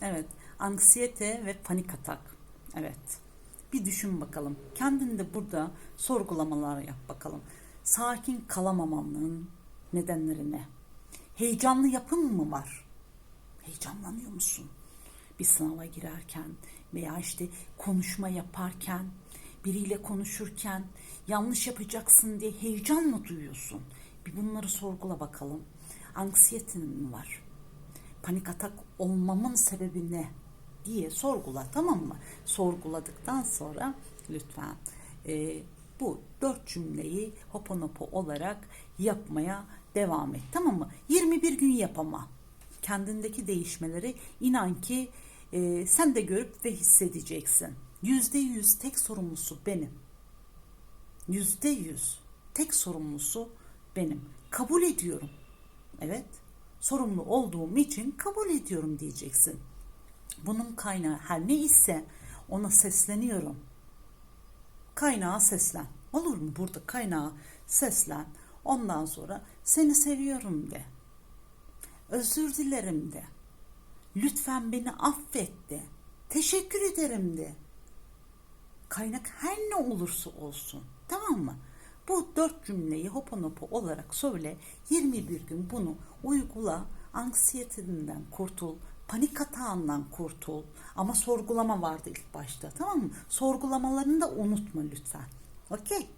Evet. Anksiyete ve panik atak. Evet. Bir düşün bakalım. Kendinde burada sorgulamalar yap bakalım. Sakin kalamamamın nedenleri ne? Heyecanlı yapım mı var? Heyecanlanıyor musun? Bir sınava girerken veya işte konuşma yaparken, biriyle konuşurken yanlış yapacaksın diye heyecan mı duyuyorsun? Bir bunları sorgula bakalım. Anksiyetin mi var? Panik atak olmamın sebebi ne? diye sorgula tamam mı? Sorguladıktan sonra lütfen e, bu dört cümleyi hoponopo olarak yapmaya devam et tamam mı? 21 gün yap ama kendindeki değişmeleri inan ki e, sen de görüp ve hissedeceksin. Yüzde yüz tek sorumlusu benim. Yüzde yüz tek sorumlusu benim. Kabul ediyorum. Evet, sorumlu olduğum için kabul ediyorum diyeceksin. Bunun kaynağı her ne ise ona sesleniyorum. Kaynağa seslen. Olur mu? Burada kaynağa seslen. Ondan sonra seni seviyorum de. Özür dilerim de. Lütfen beni affet de. Teşekkür ederim de. Kaynak her ne olursa olsun. Tamam mı? Bu dört cümleyi hoponopo olarak söyle. 21 gün bunu uygula. Anksiyeteden kurtul. Panik atağından kurtul. Ama sorgulama vardı ilk başta. Tamam mı? Sorgulamalarını da unutma lütfen. Okey?